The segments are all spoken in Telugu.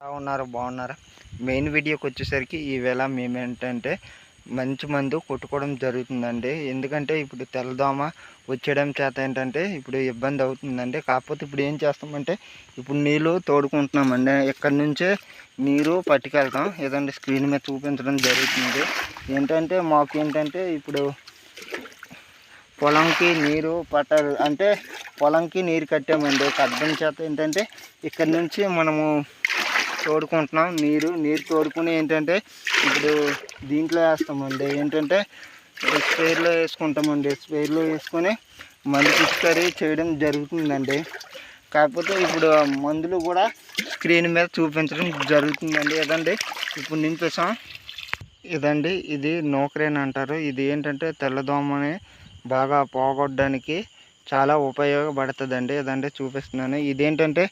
ఎలా ఉన్నారు? బాగున్నారా? మెయిన్ వీడియోకి వచ్చేసరికి ఈవేళ మేము ఏంటంటే మంచి మందు కొట్టుకోవడం జరుగుతుందండి. ఎందుకంటే ఇప్పుడు తెల్లదోమ వచ్చేయడం చేత ఏంటంటే ఇప్పుడు ఇబ్బంది అవుతుందండి. కాకపోతే ఇప్పుడు ఏం చేస్తామంటే ఇప్పుడు నీళ్ళు తోడుకుంటున్నామండి. ఇక్కడ నుంచే నీరు పట్టుకెళ్తాం. ఏదంటే స్క్రీన్ మీద చూపించడం జరుగుతుంది. ఏంటంటే మాకు ఏంటంటే ఇప్పుడు పొలంకి నీరు పట్టాలి అంటే పొలంకి నీరు కట్టామండి. కట్టడం చేత ఏంటంటే ఇక్కడ నుంచి మనము తోడుకుంటున్నాం. నీరు నీరు తోడుకుని ఏంటంటే ఇప్పుడు దీంట్లో వేస్తామండి. ఏంటంటే స్పేర్లో వేసుకుంటామండి. స్పేర్లో వేసుకొని మందు పిచికారీ చేయడం జరుగుతుందండి. కాకపోతే ఇప్పుడు మందులు కూడా స్క్రీన్ మీద చూపించడం జరుగుతుందండి. ఏదండి? ఇప్పుడు నింపేసాం ఇదండి ఇది నోక్రేన్ అంటారు. ఇది ఏంటంటే తెల్లదోమని బాగా పోగొట్టడానికి చాలా ఉపయోగపడుతుందండి. ఇదంటే చూపిస్తున్నాను. ఇదేంటంటే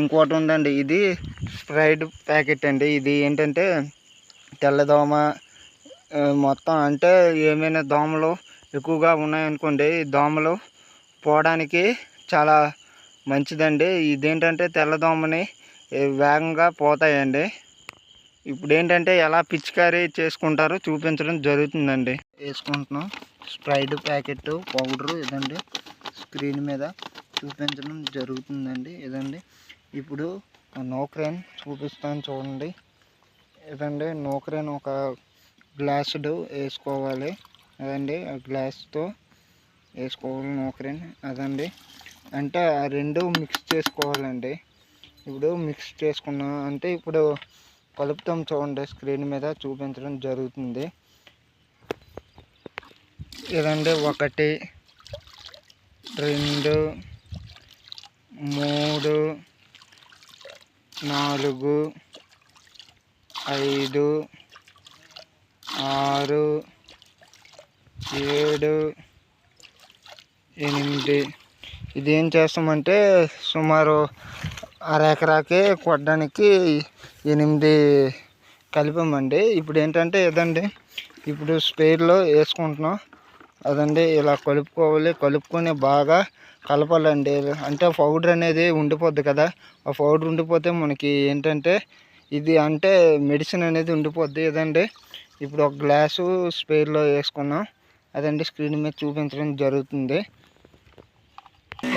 ఇంకోటి ఉందండి. ఇది స్ప్రైడ్ ప్యాకెట్ అండి. ఇది ఏంటంటే తెల్లదోమ మొత్తం అంటే ఏమైనా దోమలు ఎక్కువగా ఉన్నాయనుకోండి ఈ దోమలు పోవడానికి చాలా మంచిదండి. ఇదేంటంటే తెల్లదోమని వేగంగా పోతాయండి. ఇప్పుడు ఏంటంటే ఎలా పిచికారీ చేసుకుంటారో చూపించడం జరుగుతుందండి. వేసుకుంటున్నాం. స్ప్రైడ్ ప్యాకెట్ పౌడరు ఇదండి. స్క్రీన్ మీద చూపించడం జరుగుతుందండి. ఇదండి. ఇప్పుడు నోక్రేన్ చూపిస్తాను చూడండి. ఇదండి నోక్రేన్ ఒక గ్లాసుడు వేసుకోవాలి. అదండి ఆ గ్లాస్తో వేసుకోవాలి నోక్రేన్. అదండి. అంటే ఆ రెండు మిక్స్ చేసుకోవాలండి. ఇప్పుడు మిక్స్ చేసుకున్నాం అంటే ఇప్పుడు కలుపుతాం చూడండి స్క్రీన్ మీద చూపించడం జరుగుతుంది. ఇదండి ఒకటి రెండు మూడు నాలుగు ఐదు ఆరు ఏడు ఎనిమిది. ఇది ఏం చేస్తామంటే సుమారు అర ఎకరాకి కొట్టడానికి ఎనిమిది కలిపామండి. ఇప్పుడు ఏంటంటే ఇదండి ఇప్పుడు స్పేర్లో వేసుకుంటున్నాం. అదండి ఇలా కలుపుకోవాలి. కలుపుకొని బాగా కలపాలండి. అంటే పౌడర్ అనేది ఉండిపోద్ది కదా. ఆ పౌడర్ ఉండిపోతే మనకి ఏంటంటే ఇది అంటే మెడిసిన్ అనేది ఉండిపోద్ది. ఇదండి ఇప్పుడు ఒక గ్లాసు స్పేర్లో వేసుకున్నాం. అదండి స్క్రీన్ మీద చూపించడం జరుగుతుంది.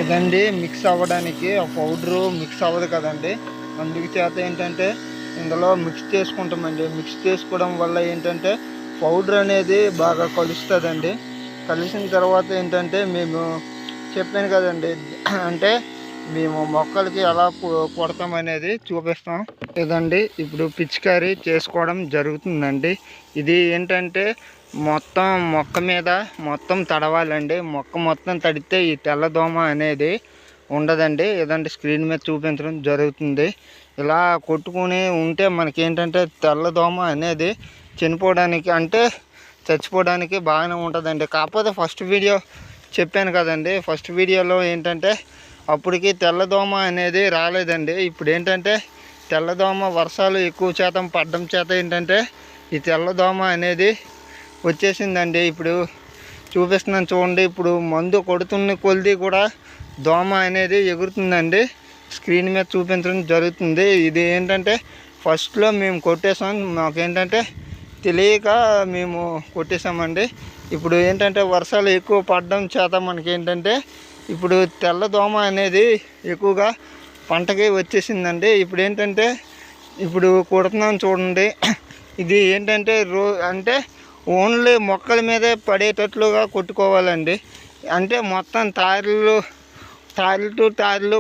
ఇదండి మిక్స్ అవ్వడానికి ఆ పౌడరు మిక్స్ అవ్వదు కదండి. అందుకు చేత ఏంటంటే ఇందులో మిక్స్ చేసుకుంటామండి. మిక్స్ చేసుకోవడం వల్ల ఏంటంటే పౌడర్ అనేది బాగా కలుస్తుందండి. కలిసిన తర్వాత ఏంటంటే మేము చెప్పాను కదండి. అంటే మేము మొక్కలకి ఎలా కొడతామనేది చూపిస్తాం. ఇదండి. ఇప్పుడు పిచికారీ చేసుకోవడం జరుగుతుందండి. ఇది ఏంటంటే మొత్తం మొక్క మీద మొత్తం తడవాలండి. మొక్క మొత్తం తడితే ఈ తెల్లదోమ అనేది ఉండదండి. ఇదండి స్క్రీన్ మీద చూపించడం జరుగుతుంది. ఇలా కొట్టుకుని ఉంటే మనకి ఏంటంటే తెల్లదోమ అనేది చనిపోవడానికి అంటే చచ్చిపోవడానికి బాగానే ఉంటుందండి. కాకపోతే ఫస్ట్ వీడియో చెప్పాను కదండి ఫస్ట్ వీడియోలో ఏంటంటే అప్పటికి తెల్లదోమ అనేది రాలేదండి. ఇప్పుడు ఏంటంటే తెల్లదోమ వర్షాలు ఎక్కువ శాతం పడ్డం చేత ఏంటంటే ఈ తెల్లదోమ అనేది వచ్చేసిందండి. ఇప్పుడు చూపిస్తున్నాను చూడండి ఇప్పుడు మందు కొడుతున్న కొలిది కూడా దోమ అనేది ఎగురుతుందండి. స్క్రీన్ మీద చూపించడం జరుగుతుంది. ఇది ఏంటంటే ఫస్ట్లో మేము కొట్టేసాం మాకేంటంటే తెలియక మేము కొట్టేసామండి ఇప్పుడు ఏంటంటే వర్షాలు ఎక్కువ పడడం చేత మనకి ఏంటంటే ఇప్పుడు తెల్లదోమ అనేది ఎక్కువగా పంటకి వచ్చేసిందండి. ఇప్పుడు ఏంటంటే ఇప్పుడు కుడుతున్నాం చూడండి. ఇది ఏంటంటే రో అంటే ఓన్లీ మొక్కల మీదే పడేటట్లుగా కొట్టుకోవాలండి. అంటే మొత్తం తార్లు తార్లు టు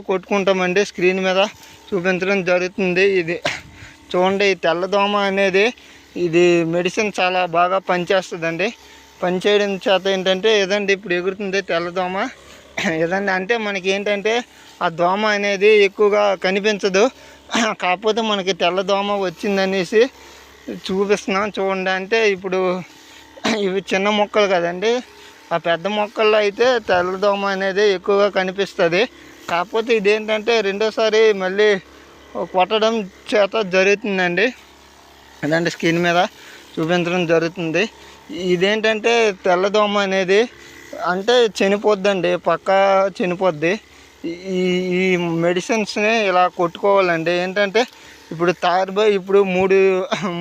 కొట్టుకుంటామండి స్క్రీన్ మీద చూపించడం జరుగుతుంది ఇది. చూడండి ఈ తెల్లదోమ అనేది ఇది మెడిసిన్ చాలా బాగా పనిచేస్తుందండి. పనిచేయడం చేత ఏంటంటే ఏదండి ఇప్పుడు ఎగురుతుంది తెల్లదోమ. ఏదండి అంటే మనకి ఏంటంటే ఆ దోమ అనేది ఎక్కువగా కనిపించదు. కాకపోతే మనకి తెల్లదోమ వచ్చిందనేసి చూపిస్తున్నాం చూడండి అంటే ఇప్పుడు ఇవి చిన్న మొక్కలు కదండి. ఆ పెద్ద మొక్కల్లో అయితే తెల్లదోమ అనేది ఎక్కువగా కనిపిస్తుంది. కాకపోతే ఇదేంటంటే రెండోసారి మళ్ళీ కొట్టడం చేత జరుగుతుందండి. అదండి స్కిన్ మీద చూపించడం జరుగుతుంది. ఇదేంటంటే తెల్లదోమ అనేది అంటే చనిపోద్దండి పక్కా చనిపోద్ది. ఈ ఈ మెడిసిన్స్ని ఇలా కొట్టుకోవాలండి. ఏంటంటే ఇప్పుడు తార్ ఇప్పుడు మూడు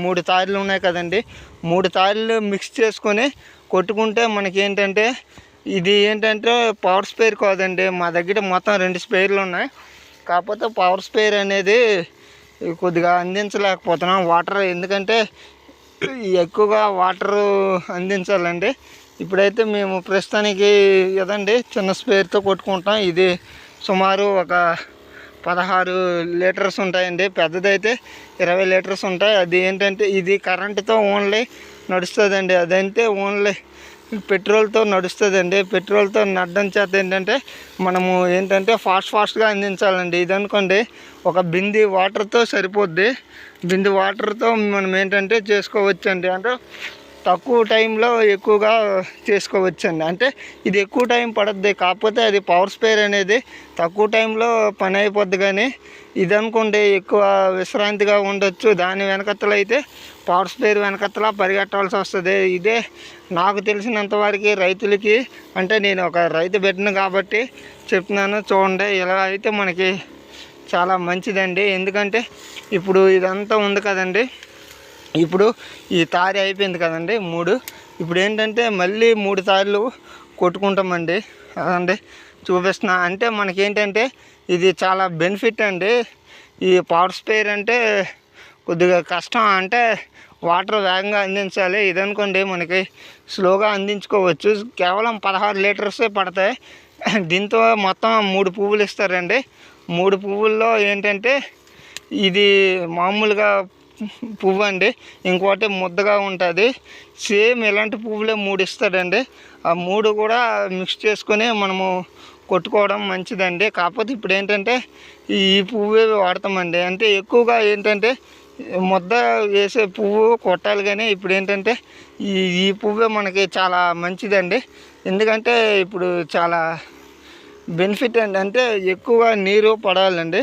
మూడు తార్లు ఉన్నాయి కదండి. మూడు తార్లు మిక్స్ చేసుకొని కొట్టుకుంటే మనకి ఏంటంటే ఇది ఏంటంటే పవర్ స్పేర్ కాదండి. మా దగ్గర మొత్తం రెండు స్పేర్లు ఉన్నాయి. కాకపోతే పవర్ స్పేర్ అనేది కొద్దిగా అందించలేకపోతున్నాం. వాటర్ ఎందుకంటే ఎక్కువగా వాటర్ అందించాలండి. ఇప్పుడైతే మేము ప్రస్తుతానికి ఇదండి చిన్న స్పేర్తో కొట్టుకుంటాం ఇది సుమారు ఒక పదహారు లీటర్స్ ఉంటాయండి. పెద్దదైతే ఇరవై లీటర్స్ ఉంటాయి. అది ఏంటంటే ఇది కరెంటుతో ఓన్లీ నడుస్తుందండి. అదంటే ఓన్లీ పెట్రోల్తో నడుస్తుందండి. పెట్రోల్తో నడడం చేత ఏంటంటే మనము ఏంటంటే ఫాస్ట్ ఫాస్ట్గా అందించాలండి. ఇది అనుకోండి ఒక బింది వాటర్తో సరిపోద్ది. బింది వాటర్తో మనం ఏంటంటే చేసుకోవచ్చండి. అంటే తక్కువ టైంలో ఎక్కువగా చేసుకోవచ్చండి. అంటే ఇది ఎక్కువ టైం పడుద్ది కాకపోతే అది పవర్ స్పేర్ అనేది తక్కువ టైంలో పని అయిపోద్ది కానీ ఇది అనుకోండి ఎక్కువ విశ్రాంతిగా ఉండొచ్చు. దాని వెనకత్తలు అయితే పవర్ స్పేర్ వెనకత్తలా పరిగెట్టాల్సి వస్తుంది. ఇదే నాకు తెలిసినంతవరకు రైతులకి అంటే నేను ఒక రైతు బిడ్డను కాబట్టి చెప్తున్నాను చూడండి ఇలా అయితే మనకి చాలా మంచిదండి. ఎందుకంటే ఇప్పుడు ఇదంతా ఉంది కదండి. ఇప్పుడు ఈ తారి అయిపోయింది కదండి మూడు. ఇప్పుడు ఏంటంటే మళ్ళీ మూడు తార్లు కొట్టుకుంటామండి. అదండి చూపిస్తున్నా. అంటే మనకేంటంటే ఇది చాలా బెనిఫిట్ అండి. ఈ పవర్ స్పేర్ అంటే కొద్దిగా కష్టం. అంటే వాటర్ వేగంగా అందించాలి. ఇదనుకోండి మనకి స్లోగా అందించుకోవచ్చు. కేవలం పదహారు లీటర్సే పడతాయి. దీంతో మొత్తం మూడు పువ్వులు ఇస్తారండి. మూడు పువ్వుల్లో ఏంటంటే ఇది మామూలుగా పువ్వు అండి. ఇంకోటి ముద్దగా ఉంటుంది. సేమ్ ఇలాంటి పువ్వులే మూడు ఇస్తాడండి ఆ మూడు కూడా మిక్స్ చేసుకొని మనము కొట్టుకోవడం మంచిదండి. కాకపోతే ఇప్పుడు ఏంటంటే ఈ పువ్వే వాడతామండి. అంటే ఎక్కువగా ఏంటంటే ముద్ద వేసే పువ్వు కొట్టాలి కానీ ఇప్పుడు ఏంటంటే ఈ ఈ పువ్వే మనకి చాలా మంచిదండి. ఎందుకంటే ఇప్పుడు చాలా బెనిఫిట్ అండి. అంటే ఎక్కువగా నీరు పడాలండి.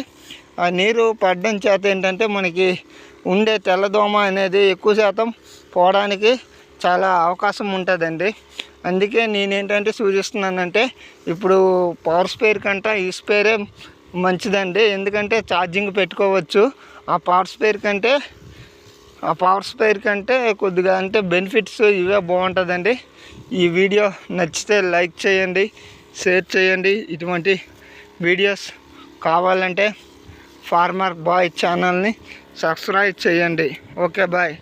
ఆ నీరు పడడం చేత ఏంటంటే మనకి ఉండే తెల్లదోమ అనేది ఎక్కువ శాతం పోవడానికి చాలా అవకాశం ఉంటుందండి. అందుకే నేనేంటంటే సూచిస్తున్నానంటే ఇప్పుడు పవర్ స్పేర్ కంటే ఈ స్పేరే మంచిదండి. ఎందుకంటే ఛార్జింగ్ పెట్టుకోవచ్చు. ఆ పవర్ స్పేర్ కంటే ఆ పవర్ స్పేర్ కంటే కొద్దిగా అంటే బెనిఫిట్స్ ఇవే బాగుంటుందండి. ఈ వీడియో నచ్చితే లైక్ చేయండి షేర్ చేయండి. ఇటువంటి వీడియోస్ కావాలంటే ఫార్మర్ బాయ్ ఛానల్ని సబ్స్క్రైబ్ చేయండి. Okay bye.